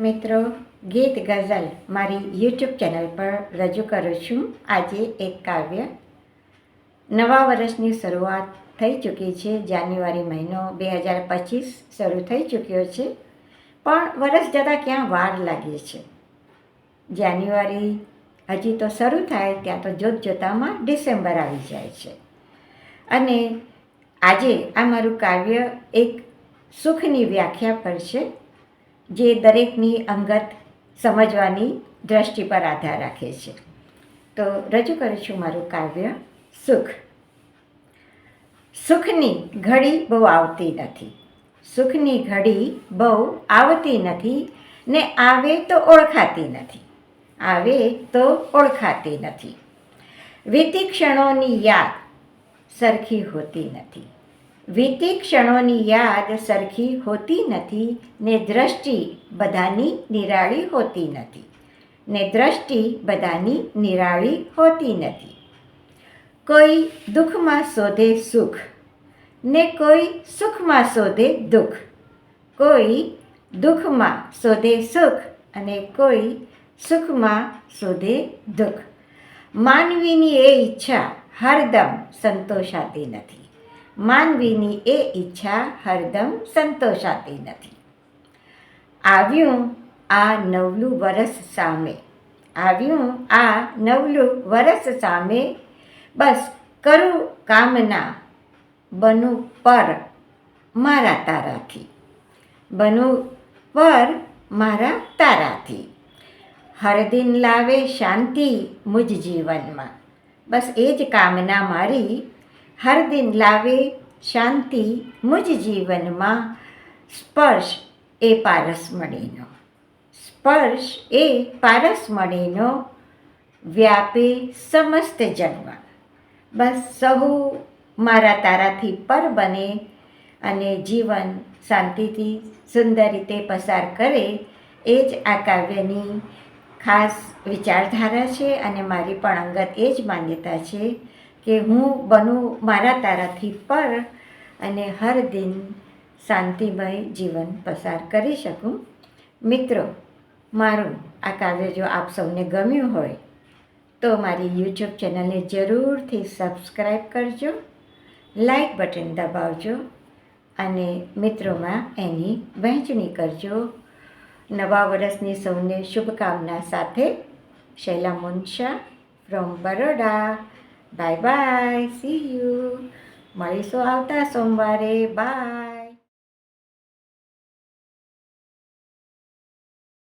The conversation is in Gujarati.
મિત્રો, ગીત ગઝલ મારી યુટ્યુબ ચેનલ પર રજૂ કરું છું. આજે એક કાવ્ય. નવા વર્ષની શરૂઆત થઈ ચૂકી છે. જાન્યુઆરી મહિનો બે હજાર પચીસ શરૂ થઈ ચૂક્યો છે. પણ વરસ જતાં ક્યાં વાર લાગી છે? જાન્યુઆરી હજી તો શરૂ થાય, ત્યાં તો જોત જોતામાં ડિસેમ્બર આવી જાય છે. અને આજે આ મારું કાવ્ય એક સુખની વ્યાખ્યા પર છે. જે દરેકની અંગત સમજવાની દ્રષ્ટિ પર આધાર રાખે છે. તો રજૂ કરું છું મારું કાવ્ય, સુખ. સુખની ઘડી બહુ આવતી નથી. સુખની ઘડી બહુ આવતી નથી ને આવે તો ઓળખાતી નથી. આવે તો ઓળખાતી નથી. વીતી ક્ષણોની યાદ સરખી હોતી નથી. વીતી ક્ષણોની યાદ સરખી હોતી નથી, ને દ્રષ્ટિ બધાની નિરાળી હોતી નથી, ને દ્રષ્ટિ બધાની નિરાળી હોતી નથી. કોઈ દુઃખમાં શોધે સુખ, ને કોઈ સુખમાં શોધે દુઃખ, કોઈ દુઃખમાં શોધે સુખ, અને કોઈ સુખમાં શોધે દુઃખ. માનવીની એ ઈચ્છા હરદમ સંતોષાતી નથી. માનવીની એ ઈચ્છા હરદમ સંતોષાતી નથી. આવ્યું આ નવલું વરસ સામે. આવ્યું આ નવલું વરસ સામે. બસ કરું કામના બનું પર મારા તારાથી. બનું પર મારા તારાથી. હરદિન લાવે શાંતિ મુજ જીવનમાં. બસ એ જ કામના મારી હરદિન લાવે શાંતિ મુજ જીવનમાં. સ્પર્શ એ પારસમણીનો સ્પર્શ એ પારસમણીનો વ્યાપે સમસ્ત જગમાં બસ સહુ મારા તારાથી પર બને અને જીવન શાંતિથી સુંદર રીતે પસાર કરે એ જ આ કાવ્યની ખાસ વિચારધારા છે અને મારી પણ અંગત એ જ માન્યતા છે. કે હું બનું મારા તારાથી પર અને હર દિન શાંતિમય જીવન પસાર કરી શકું. મિત્રો, મારું આ કાવ્ય જો આપ સૌને ગમ્યું હોય, તો મારી યુટ્યુબ ચેનલને જરૂરથી સબસ્ક્રાઈબ કરજો લાઈક બટન દબાવજો અને મિત્રોમાં એની વહેંચણી કરજો. નવા વર્ષની સૌને શુભકામના સાથે, Shaila Munsha from Baroda. Bye bye see you મળીશું આવતા સોમવારે બાય